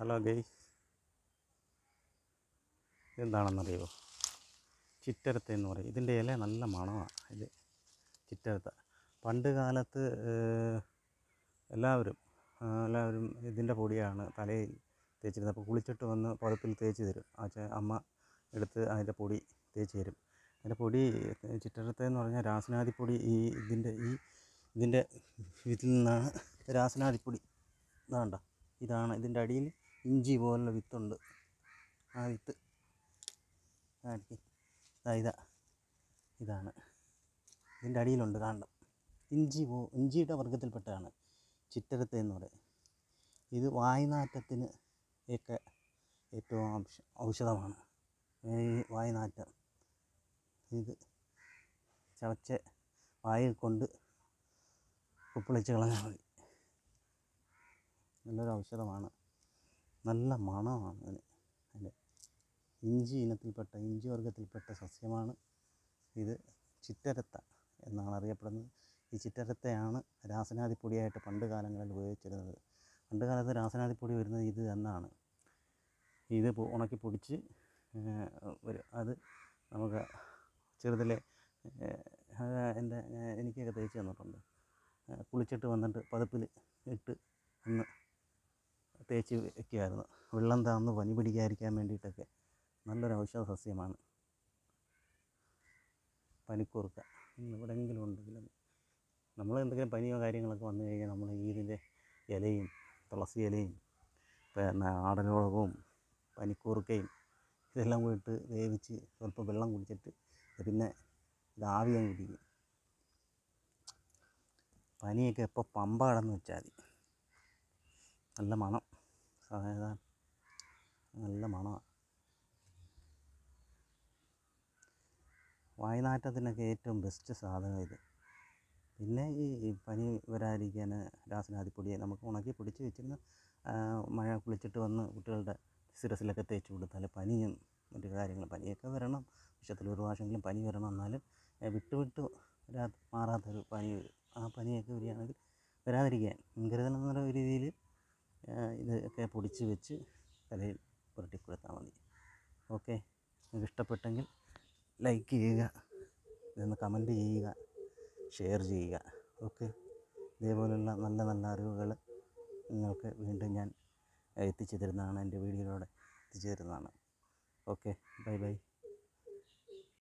Hello guys എന്താണെന്നറിയോ ചിറ്റരത്ത എന്ന് പറയും. ഇതിന്റെ ഇല നല്ല മണമാണ്. ഇത് ചിറ്റരത്ത. പണ്ട് കാലത്ത് എല്ലാവരും എല്ലാവരും ഇതിന്റെ പൊടിയാണ് തലയിൽ തേച്ചിരുന്നത്. അപ്പോൾ കുളിച്ചിട്ട് വന്ന് പുതപ്പിൽ തേച്ച് തരും. അച്ഛൻ അമ്മ എടുത്ത് അതിന്റെ പൊടി തേച്ച് തരും. അതിന്റെ പൊടി ചിറ്റരത്ത എന്ന് പറഞ്ഞാൽ രാസനാദിപ്പൊടി ഈ ഇതിന്റെ ഈ ഇതിന്റെ ഇതിൽ നിന്നാണ് രാസനാദിപ്പൊടി. ഇതാണ്ട. ഇതാണ് ഇതിന്റെ അടിയിൽ ഇഞ്ചി പോലുള്ള വിത്തുണ്ട്. ആ വിത്ത് കാണിക്ക് ഇതാ. ഇതാണ്. ഇതിന്റെ അടിയിലുണ്ട് കാണണം. ഇഞ്ചി പോ ഇഞ്ചിയുടെ വർഗത്തിൽപ്പെട്ടതാണ് ചിറ്റരത്ത് എന്ന് പറയും ഇത് വായനാറ്റത്തിന് ഒക്കെ ഏറ്റവും ഔഷധമാണ്. ഈ വായ്നാറ്റം. ഇത് ചവച്ച് വായിൽ കൊണ്ട് കുപ്പിളിച്ച് കളഞ്ഞാൽ മതി. നല്ലൊരു ഔഷധമാണ്. നല്ല മണമാണ് അതിന്. അതിന്റെ ഇഞ്ചി ഇനത്തിൽപ്പെട്ട ഇഞ്ചി വർഗത്തിൽപ്പെട്ട സസ്യമാണ് ഇത് ചിറ്റരത്ത എന്നാണ് അറിയപ്പെടുന്നത്. ഈ ചിറ്റരത്തയാണ് രാസനാദിപ്പൊടിയായിട്ട് പണ്ട് കാലങ്ങളിൽ ഉപയോഗിച്ചിരുന്നത്. പണ്ട് കാലത്ത് രാസനാദിപ്പൊടി വരുന്നത് ഇത് എന്നാണ് ഇത് ഉണക്കി പൊടിച്ച് ഒരു അത് നമുക്ക് ചെറുതിലെ എന്റെ എനിക്കൊക്കെ തേച്ച് തന്നിട്ടുണ്ട്. കുളിച്ചിട്ട് വന്നിട്ട് പതിപ്പിൽ ഇട്ട് ഒന്ന് തേച്ച് വെക്കുമായിരുന്നു വെള്ളം താന്ന് പനി പിടിക്കാതിരിക്കാൻ വേണ്ടിയിട്ടൊക്കെ. നല്ലൊരു ഔഷധ സസ്യമാണ്. പനിക്കൂർക്ക. എവിടെയെങ്കിലും ഉണ്ടെങ്കിലും നമ്മൾ എന്തെങ്കിലും പനിയോ കാര്യങ്ങളൊക്കെ വന്നു കഴിഞ്ഞാൽ നമ്മൾ ഈ ഇതിന്റെ ഇലയും തുളസി ഇലയും പിന്നെ ആടലോളകവും പനിക്കൂർക്കയും ഇതെല്ലാം കൂടിയിട്ട് വേവിച്ച് സ്വല്പം വെള്ളം കുടിച്ചിട്ട് പിന്നെ ഇത് ആവിയാൻ കുടിക്കും. പനിയൊക്കെ എപ്പോൾ പമ്പ കടന്ന് വെച്ചാൽ മതി. നല്ല മണം. അതായത് നല്ല മണമാണ് വായനാറ്റത്തിനൊക്കെ ഏറ്റവും ബെസ്റ്റ് സാധനം ഇത്. പിന്നെ ഈ പനി വരാതിരിക്കാൻ രാസനാദിപ്പൊടിയെ നമുക്ക് ഉണക്കി പൊടിച്ച് വെച്ചിരുന്ന മഴ കുളിച്ചിട്ട് വന്ന് കുട്ടികളുടെ സിറസിലൊക്കെ തേച്ച് കൊടുത്താൽ പനിയും മറ്റു കാര്യങ്ങൾ പനിയൊക്കെ വരണം. വിഷത്തിൽ ഒരു പ്രാവശ്യമെങ്കിലും പനി വരണം. എന്നാലും വിട്ടുവിട്ട് മാറാത്തൊരു പനി വരും ആ പനിയൊക്കെ വരികയാണെങ്കിൽ വരാതിരിക്കാൻ ഇതൊക്കെ പൊടിച്ച് വെച്ച് തലയിൽ പുരട്ടി കൊടുത്താൽ മതി. ഓക്കെ? നിങ്ങൾക്ക് ഇഷ്ടപ്പെട്ടെങ്കിൽ ലൈക്ക് ചെയ്യുക ഇതൊന്ന് കമന്റ് ചെയ്യുക ഷെയർ ചെയ്യുക. ഓക്കെ? ഇതേപോലുള്ള നല്ല നല്ല അറിവുകൾ നിങ്ങൾക്ക് വീണ്ടും ഞാൻ എത്തിച്ചു തരുന്നതാണ് എന്റെ വീഡിയോയിലൂടെ എത്തിച്ചു തരുന്നതാണ്. ഓക്കെ? Bye bye.